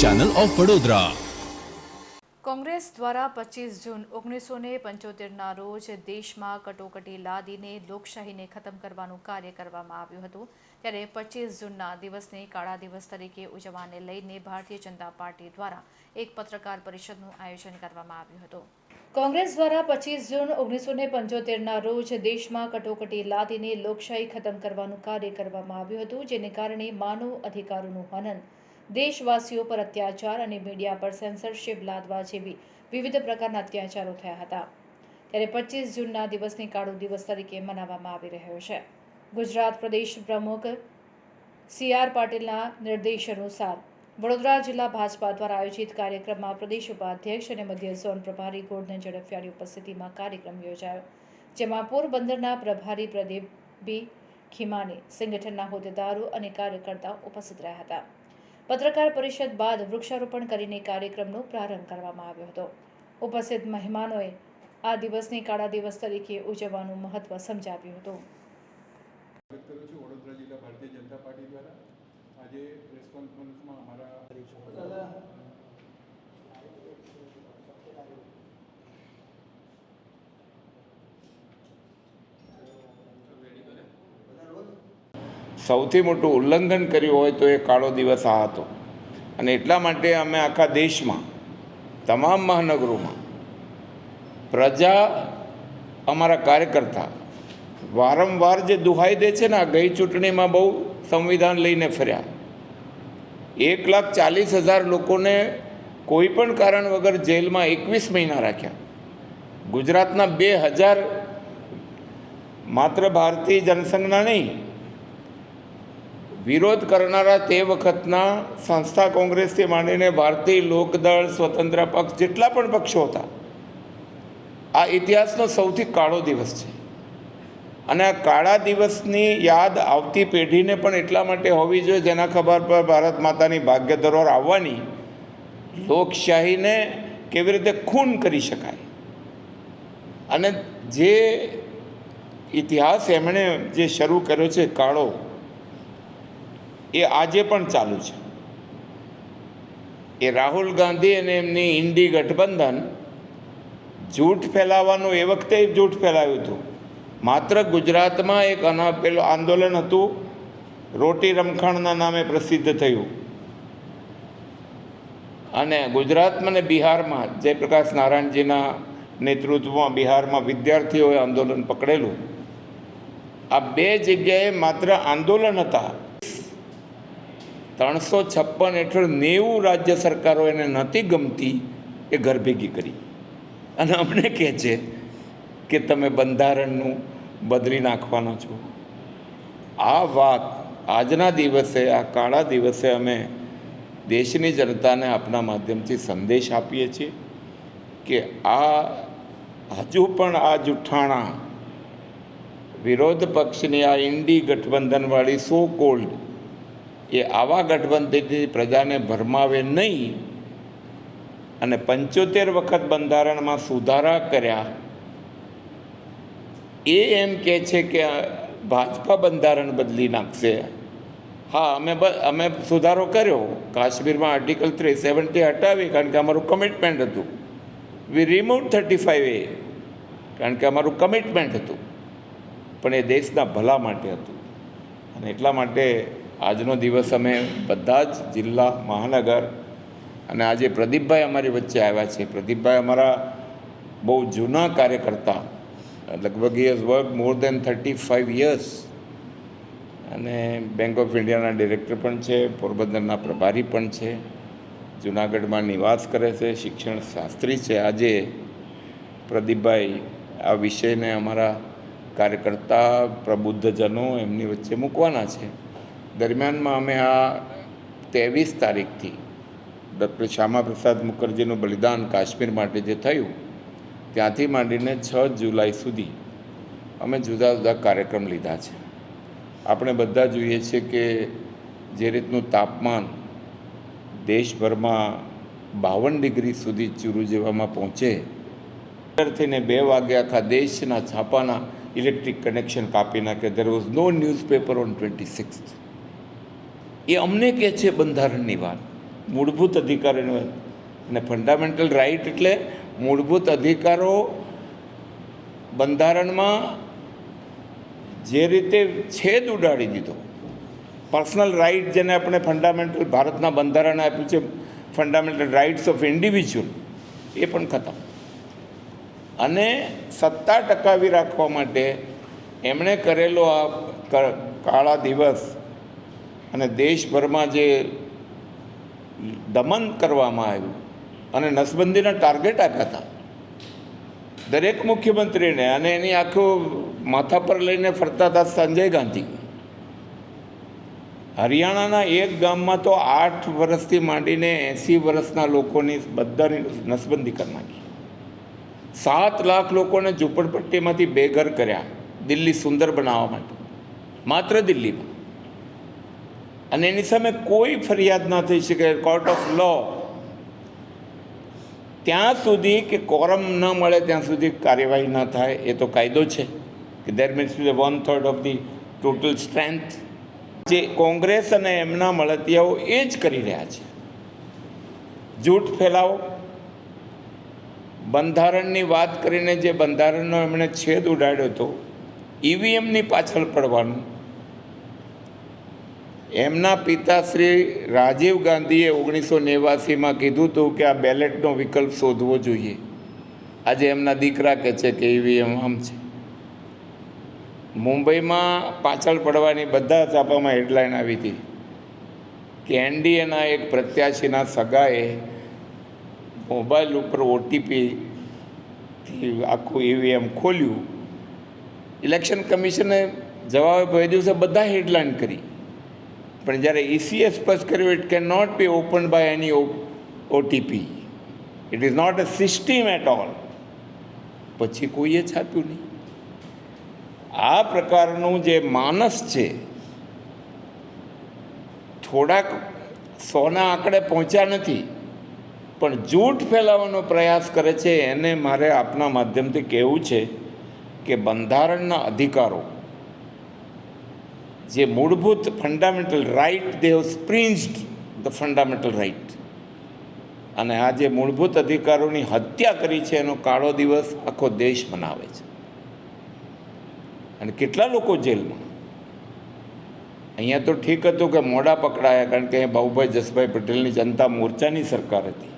Channel of Vadodara Congress દ્વારા પચીસ જૂન ઓગણીસો ને પંચોતેરના રોજ દેશમાં કટોકટી લાદીને લોકશાહીને ખતમ કરવાનું કાર્ય કરવામાં આવ્યું હતું. ત્યારે પચીસ જૂનના દિવસને કાળા દિવસ તરીકે ઉજવવાને લઈને ભારતીય જનતા પાર્ટી દ્વારા એક પત્રકાર પરિષદનું આયોજન કરવામાં આવ્યું હતું. કોંગ્રેસ દ્વારા પચીસ જૂન ઓગણીસો ને પંચોતેરના રોજ દેશમાં કટોકટી લાદીને લોકશાહી ખતમ કરવાનું કાર્ય કરવામાં આવ્યું હતું, જેને કારણે માનવ અધિકારોનું હનન દેશવાસીઓ પર અત્યાચાર અને મીડિયા પર સેન્સરશિપ લાદવા જેવી વિવિધ પ્રકારના અત્યાચારો થયા હતા. ત્યારે પચીસ જૂનના દિવસને કાળો દિવસ તરીકે મનાવવામાં આવી રહ્યો છે. ગુજરાત પ્રદેશ પ્રમુખ સી આર પાટીલના નિર્દેશ અનુસાર વડોદરા જિલ્લા ભાજપા દ્વારા આયોજિત કાર્યક્રમમાં પ્રદેશ ઉપાધ્યક્ષ અને મધ્ય ઝોન પ્રભારી ગોરધન ઝડફિયાની ઉપસ્થિતિમાં કાર્યક્રમ યોજાયો, જેમાં પોરબંદરના પ્રભારી પ્રદીપ બી ખીમાની સંગઠનના હોદ્દેદારો અને કાર્યકર્તાઓ ઉપસ્થિત રહ્યા હતા. પત્રકાર પરિષદ બાદ વૃક્ષારોપણ કરીને કાર્યક્રમનો પ્રારંભ કરવામાં આવ્યો હતો. ઉપસ્થિત મહેમાનોએ આ દિવસને કાળા દિવસ તરીકે ઉજવવાનું મહત્વ સમજાવ્યું હતું. જિલ્લા ભારતીય જનતા પાર્ટી દ્વારા. આજે પ્રેસ કોન્ફરન્સમાં અમારા સૌથી મોટું ઉલ્લંઘન કર્યું હોય તો એ કાળો દિવસ આ હતો. અને એટલા માટે અમે આખા દેશમાં, તમામ મહાનગરોમાં, પ્રજા અમારા કાર્યકર્તા વારંવાર જે દુહાઈ દે છે ને, આ ગઈ ચૂંટણીમાં બહુ સંવિધાન લઈને ફર્યા. એક લાખ ચાલીસ હજાર લોકોને કોઈ પણ કારણ વગર જેલમાં એકવીસ મહિના રાખ્યા. ગુજરાતના બે હજાર માત્ર ભારતીય જનસંઘના નહીં વિરોધ કરનારા તે વખતના સંસ્થા કોંગ્રેસથી માંડીને ભારતીય લોકદળ, સ્વતંત્ર પક્ષ જેટલા પણ પક્ષો હતા, આ ઇતિહાસનો સૌથી કાળો દિવસ છે. અને આ કાળા દિવસની યાદ આવતી પેઢીને પણ એટલા માટે હોવી જોઈએ જેના ખબર પર ભારત માતાની ભાગ્ય ધરોહર આવવાની લોકશાહીને કેવી રીતે ખૂન કરી શકાય. અને જે ઇતિહાસ એમણે જે શરૂ કર્યો છે કાળો એ આજે પણ ચાલુ છે. એ રાહુલ ગાંધી અને એમની ઇન્ડી ગઠબંધન જૂઠ ફેલાવવાનું, એ વખતે જૂઠ ફેલાવ્યું હતું. માત્ર ગુજરાતમાં એક અના, પેલું આંદોલન હતું, રોટી રમખાણના નામે પ્રસિદ્ધ થયું. અને ગુજરાતમાં ને બિહારમાં જયપ્રકાશ નારાયણજીના નેતૃત્વમાં બિહારમાં વિદ્યાર્થીઓએ આંદોલન પકડેલું. આ બે જગ્યાએ માત્ર આંદોલન હતા ત્રણસો છપ્પન હેઠળ નેવું રાજ્ય સરકારો એને નહોતી ગમતી એ ઘર ભેગી કરી. અને અમને કહે છે કે તમે બંધારણનું બદલી નાખવાના છો. આ વાત આજના દિવસે, આ કાળા દિવસે અમે દેશની જનતાને આપના માધ્યમથી સંદેશ આપીએ છીએ કે આ હજુ પણ આ જુઠ્ઠાણા વિરોધ પક્ષની આ ઇન્ડી ગઠબંધનવાળી સો કોલ્ડ એ આવા ગઠબંધનથી પ્રજાને ભરમાવે નહીં અને પંચોતેર વખત બંધારણમાં સુધારા કર્યા, એ એમ કહે છે કે ભાજપા બંધારણ બદલી નાખશે. હા, અમે અમે સુધારો કર્યો. કાશ્મીરમાં આર્ટિકલ થ્રી સેવન્ટી હટાવી, કારણ કે અમારું કમિટમેન્ટ હતું. વી રિમૂવ થર્ટી ફાઇવ એ કારણ કે અમારું કમિટમેન્ટ હતું. પણ એ દેશના ભલા માટે હતું. અને એટલા માટે આજનો દિવસ અમે બધા જ જિલ્લા, મહાનગર અને આજે પ્રદીપભાઈ અમારી વચ્ચે આવ્યા છે. પ્રદીપભાઈ અમારા બહુ જૂના કાર્યકર્તા, લગભગ yes work more than thirty five years અને બેંક ઓફ ઇન્ડિયાના ડિરેક્ટર પણ છે, પોરબંદરના પ્રભારી પણ છે, જુનાગઢમાં નિવાસ કરે છે, શિક્ષણ શાસ્ત્રી છે. આજે પ્રદીપભાઈ આ વિષયને અમારા કાર્યકર્તા, પ્રબુદ્ધજનો એમની વચ્ચે મૂકવાના છે. દરમિયાનમાં અમે આ ત્રેવીસ તારીખથી ડૉક્ટર શ્યામાપ્રસાદ મુખર્જીનું બલિદાન કાશ્મીર માટે જે થયું, ત્યાંથી માંડીને છ જુલાઈ સુધી અમે જુદા જુદા કાર્યક્રમ લીધા છે. આપણે બધા જોઈએ છીએ કે જે રીતનું તાપમાન દેશભરમાં બાવન ડિગ્રી સુધી ચૂરુ જેવામાં પહોંચે થઈને બે વાગે આખા દેશના છાપાના ઇલેક્ટ્રિક કનેક્શન કાપી નાખે. There was no newspaper on twenty six એ અમને કહે છે બંધારણની વાત. મૂળભૂત અધિકારોની વાત. અને ફંડામેન્ટલ રાઇટ એટલે મૂળભૂત અધિકારો બંધારણમાં જે રીતે છેદ ઉડાડી દીધો. પર્સનલ રાઇટ જેને આપણે ફંડામેન્ટલ ભારતના બંધારણ આપ્યું છે ફંડામેન્ટલ રાઇટ્સ ઓફ ઇન્ડિવિજ્યુઅલ એ પણ ખતમ. અને સત્તા ટકાવી રાખવા માટે એમણે કરેલો આ કાળા દિવસ અને દેશભરમાં જે દમન કરવામાં આવ્યું અને નસબંધીના ટાર્ગેટ આપ્યા હતા, દરેક મુખ્યમંત્રીને અને એની આખો માથા પર લઈને ફરતા હતા સંજય ગાંધી. હરિયાણાના એક ગામમાં તો આઠ વર્ષથી માંડીને એંસી વર્ષના લોકોની બધાની નસબંધી કરી નાખી. સાત લાખ લોકોને ઝૂંપડપટ્ટીમાંથી બેઘર કર્યા દિલ્હી સુંદર બનાવવા માટે, માત્ર દિલ્હીમાં. અને એની સામે કોઈ ફરિયાદ ના થઈ શકે. કોર્ટ ઓફ લો ત્યાં સુધી કે કોરમ ન મળે, ત્યાં સુધી કાર્યવાહી ન થાય, એ તો કાયદો છે કે there means to one third of the total strength જે કોંગ્રેસ અને એમના મળતિયાઓ એ જ કરી રહ્યા છે. જૂઠ ફેલાવો. બંધારણની વાત કરીને જે બંધારણનો એમણે છેદ ઉડાડ્યો હતો ઈવીએમની પાછળ પડવાનું એમના પિતા શ્રી રાજીવ ગાંધીએ ઓગણીસો નેવાસીમાં કીધું હતું કે આ બેલેટનો વિકલ્પ શોધવો જોઈએ. આજે એમના દીકરા કહે છે કે ઈવીએમ આમ છે. મુંબઈમાં પાછળ પડવાની બધા છાપામાં હેડલાઇન આવી હતી કે એનડીએના એક પ્રત્યાશીના સગાએ મોબાઈલ ઉપર ઓટીપીથી આખું ઈવીએમ ખોલ્યું. ઇલેક્શન કમિશને જવાબે ભેજ્યું દિવસે બધા હેડલાઇન કરી. પણ જ્યારે ઈસીએ સ્પષ્ટ કર્યું it can not be open by any OTP it is not a system at all પછી કોઈએ છાપ્યું નહીં. આ પ્રકારનું જે માનસ છે, થોડાક સોના આંકડે પહોંચ્યા નથી, પણ જૂઠ ફેલાવવાનો પ્રયાસ કરે છે, એને મારે આપના માધ્યમથી કહેવું છે કે બંધારણના અધિકારો જે મૂળભૂત ફંડામેન્ટલ રાઇટ દે હેવ સ્પ્રિન્સ્ડ ધ ફંડામેન્ટલ રાઇટ અને આ જે મૂળભૂત અધિકારોની હત્યા કરી છે, એનો કાળો દિવસ આખો દેશ મનાવે છે. અને કેટલા લોકો જેલમાં? અહીંયા તો ઠીક હતું કે મોડા પકડાયા, કારણ કે અહીંયા બાબુભાઈ જસભાઈ પટેલની જનતા મોરચાની સરકાર હતી.